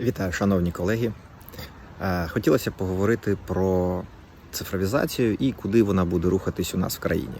Вітаю, шановні колеги. Е, Хотілося поговорити про цифровізацію і куди вона буде рухатись у нас в країні.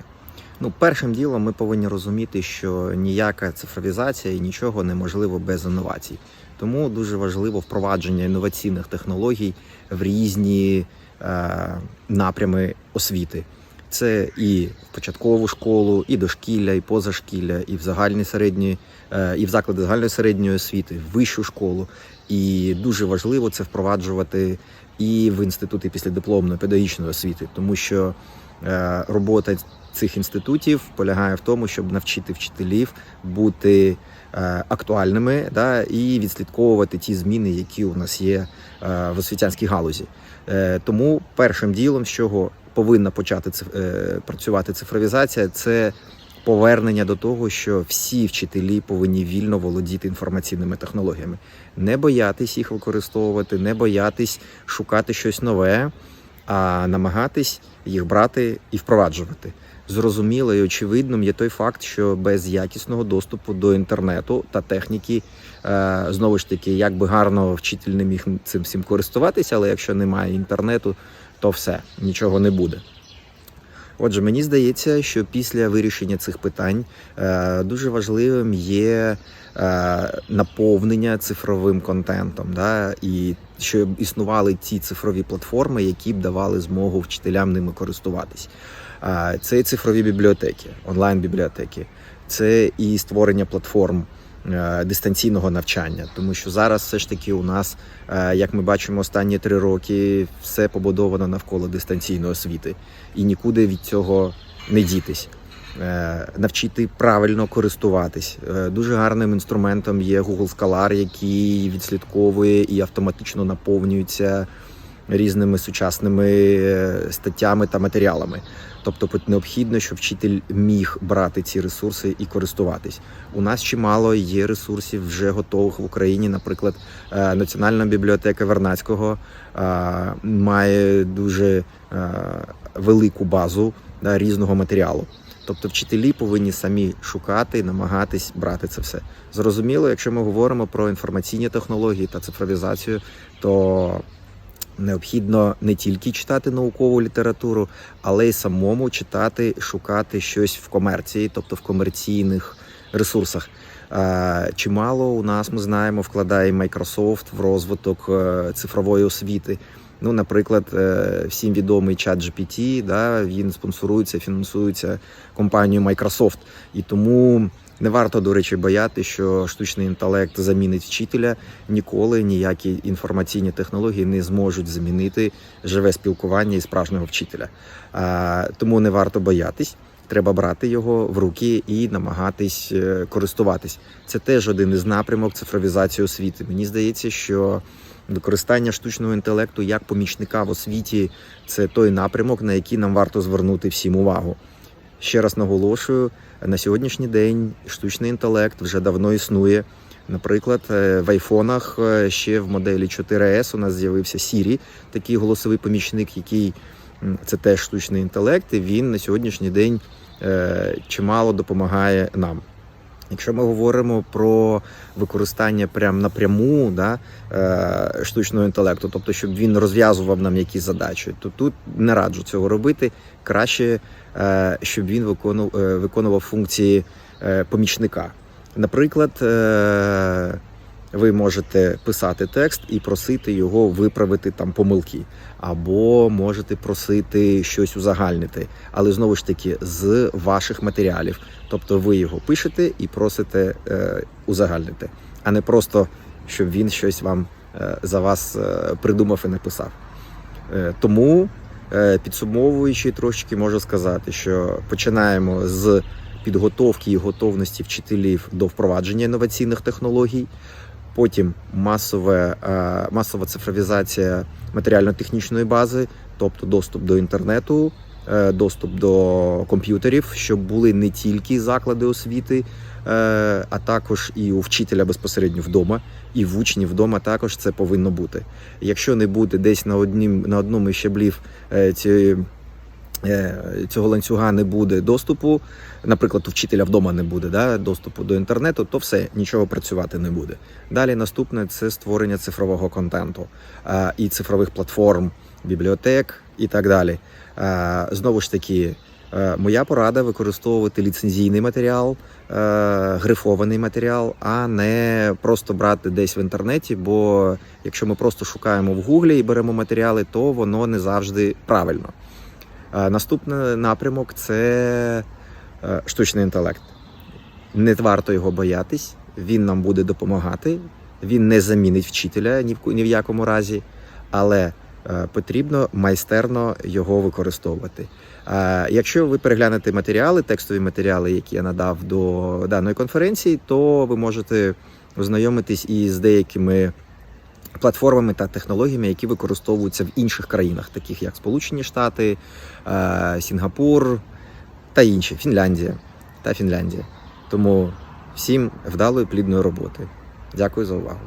Ну, першим ділом ми повинні розуміти, що ніяка цифровізація і нічого неможливо без інновацій. Тому дуже важливо впровадження інноваційних технологій в різні е, напрями освіти. Це і в початкову школу, і дошкілля, і позашкілля, і в загальні середні, е, і в заклади загальної середньої освіти, в вищу школу. І дуже важливо це впроваджувати і в інститути післядипломної педагогічної освіти, тому що е, робота цих інститутів полягає в тому, щоб навчити вчителів бути е, актуальними да, і відслідковувати ті зміни, які у нас є в освітянській галузі. Тому першим ділом, з чого повинна почати е, працювати цифровізація, це повернення до того, що всі вчителі повинні вільно володіти інформаційними технологіями, не боятись їх використовувати, не боятись шукати щось нове, а намагатись їх брати і впроваджувати. Зрозуміло і очевидним є той факт, що без якісного доступу до інтернету та техніки, е, знову ж таки, як би гарно вчитель не міг цим всім користуватися, але якщо немає інтернету, то все нічого не буде. Отже, мені здається, що після вирішення цих питань е, дуже важливим є е, наповнення цифровим контентом, да, і щоб існували ті цифрові платформи, які б давали змогу вчителям ними користуватись. Це і цифрові бібліотеки, онлайн-бібліотеки, це і створення платформ е, дистанційного навчання, тому що зараз все ж таки у нас, е, як ми бачимо, останні три роки все побудовано навколо дистанційної освіти, і нікуди від цього не дітись. Е, Навчити правильно користуватись. Дуже гарним інструментом є Google Scholar, який відслідковує і автоматично наповнюється різними сучасними е, статтями та матеріалами. Тобто необхідно, щоб вчитель міг брати ці ресурси і користуватись. У нас чимало є ресурсів вже готових в Україні. Наприклад, е, Національна бібліотека Вернацького е, має дуже велику базу різного матеріалу. Тобто вчителі повинні самі шукати намагатись брати це все. Зрозуміло, якщо ми говоримо про інформаційні технології та цифровізацію, то необхідно не тільки читати наукову літературу, але й самому читати, шукати щось в комерції, тобто в комерційних ресурсах. Чимало у нас ми знаємо, вкладає Microsoft в розвиток е, цифрової освіти. Ну, наприклад, е, всім відомий чат GPT, да, він спонсорується, фінансується компанією Microsoft. І тому не варто, до речі, бояти, що штучний інтелект замінить вчителя. Ніколи ніякі інформаційні технології не зможуть замінити живе спілкування і справжнього вчителя. Тому не варто боятись. Треба брати його в руки і намагатись е, користуватись. Це теж один із напрямок цифровізації освіти. Мені здається, що використання штучного інтелекту як помічника в освіті це той напрямок, на який нам варто звернути всім увагу. Ще раз наголошую, на сьогоднішній день штучний інтелект вже давно існує. Наприклад, е, в айфонах е, ще в моделі 4S у нас з'явився Siri, такий голосовий помічник, який це теж штучний інтелект, і він на сьогоднішній день е, чимало допомагає нам. Якщо ми говоримо про використання прям напряму да, е, штучного інтелекту, тобто щоб він розв'язував нам якісь задачі, то тут не раджу цього робити. Краще, е, щоб він виконував, е, виконував функції помічника. Наприклад, ви можете писати текст і просити його виправити там помилки, або можете просити щось узагальнити, але знову ж таки з ваших матеріалів. Тобто ви його пишете і просите е, узагальнити, а не просто щоб він щось вам е, за вас е, придумав і написав. Е, тому, е, підсумовуючи трошки, можу сказати, що починаємо з підготовки і готовності вчителів до впровадження інноваційних технологій. Потім масове, е, масова цифровізація матеріально-технічної бази, тобто доступ до інтернету, е, доступ до комп'ютерів, щоб були не тільки заклади освіти, е, а також і у вчителя безпосередньо вдома, і в учнів вдома також це повинно бути. Якщо не буде десь на однім на одному із щаблів цієї цього ланцюга не буде доступу, наприклад, у вчителя вдома не буде да, доступу до інтернету, то все, нічого працювати не буде. Далі наступне це створення цифрового контенту е, і цифрових платформ, бібліотек і так далі. Е, Знову ж таки, е, моя порада використовувати ліцензійний матеріал, е, грифований матеріал, а не просто брати десь в інтернеті. Бо якщо ми просто шукаємо в гуглі і беремо матеріали, то воно не завжди правильно. Е, Наступний напрямок це е, штучний інтелект. Не варто його боятись, він нам буде допомагати, він не замінить вчителя ні в, ні в якому разі, але е, потрібно майстерно його використовувати. Якщо ви переглянете матеріали, текстові матеріали, які я надав до даної конференції, то ви можете ознайомитись із деякими платформами та технологіями, які використовуються в інших країнах, таких як Сполучені Штати, е, Сінгапур та інші, Фінляндія та Фінляндія. Тому всім вдалої плідної роботи. Дякую за увагу.